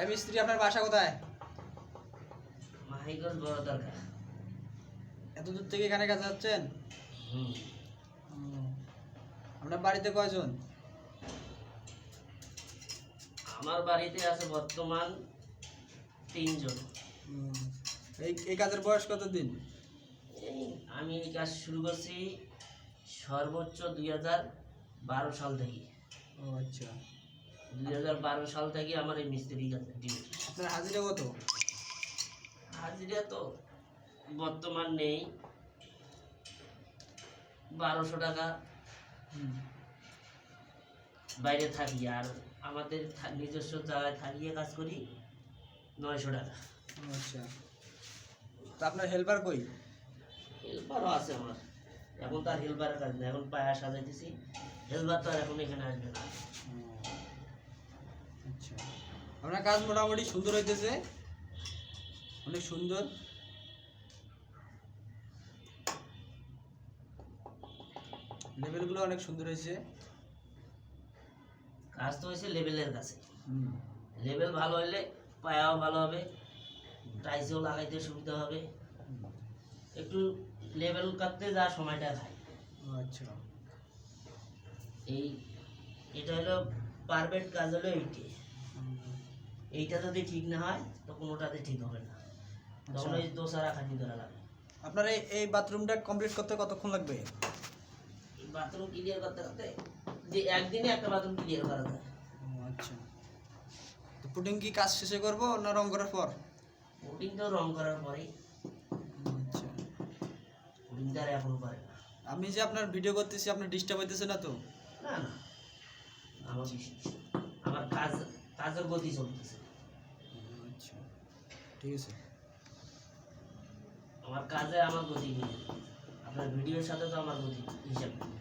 এই মিস্ত্রি আপনার বাসা কোথায়? মাহিগঞ্জ বড় দরকার এত দূর থেকে এখানে কাজ যাচ্ছেন আপনার বাড়িতে কয়জন? আমার বাড়িতে আছে বর্তমান তিনজন। এই এই কাজের বয়স কত দিন এই আমি এই কাজ শুরু করছি সর্বোচ্চ দুই হাজার বারো সাল থেকে। ও আচ্ছা। দুই হাজার বারো সাল থেকে আমার এই মিস্ত্রি কাজ ডিউটি আপনার হাজিরা কত? হাজিরা তো বর্তমান নেই। বারোশো টাকা। বাইরে থাকি আর আমাদের নিজস্ব জায়গায় থাকিয়ে কাজ করি নয়শো টাকা। আচ্ছা। তা আপনার হেল্পার কই? হেল্পারও আছে আমার। এখন তো আর হেল্পারের কাজ নেই। এখন পায়া সাজাইতেছি। হেল্পার তো আর এখন এখানে আসবে না। আপনার কাজ মোটামুটি সুন্দর হইতেছে। অনেক সুন্দর। লেভেলগুলো অনেক সুন্দর হয়েছে। কাজ তো হয়েছে লেভেলের কাছে। লেভেল ভালো হলে পায়াও ভালো হবে টাইসও লাগাইতে সুবিধা হবে। একটু লেভেল কাটতে যা সময়টা খায় আচ্ছা। এই এটা হলো পারফেক্ট কাজ হলো এইটি। এইটা যদি ঠিক না হয় তো কোনোটাতে ঠিক হবে না। তখন ওই দোসারা খাটি ধরা লাগে আপনার এই এই বাথরুমটা কমপ্লিট করতে কতক্ষণ লাগবে? বাথরুম ক্লিয়ার করতে করতে যে একদিনে একটা বাথরুম ক্লিয়ার করা যায়। আচ্ছা। তো পুটিং কি কাজ শেষে করব না রং করার পর? পুডিং তো রং করার পরেই। আচ্ছা। তো আর এখন না। আমি যে আপনার ভিডিও করতেছি আপনার ডিস্টার্ব হইতেছে না তো? না না। আমার আমার কাজ কাজের গতি চলতেছে। আচ্ছা ঠিক আছে। আমার কাজে আমার গতি নেই। আপনার ভিডিওর সাথে তো আমার গতি হিসাব নেই।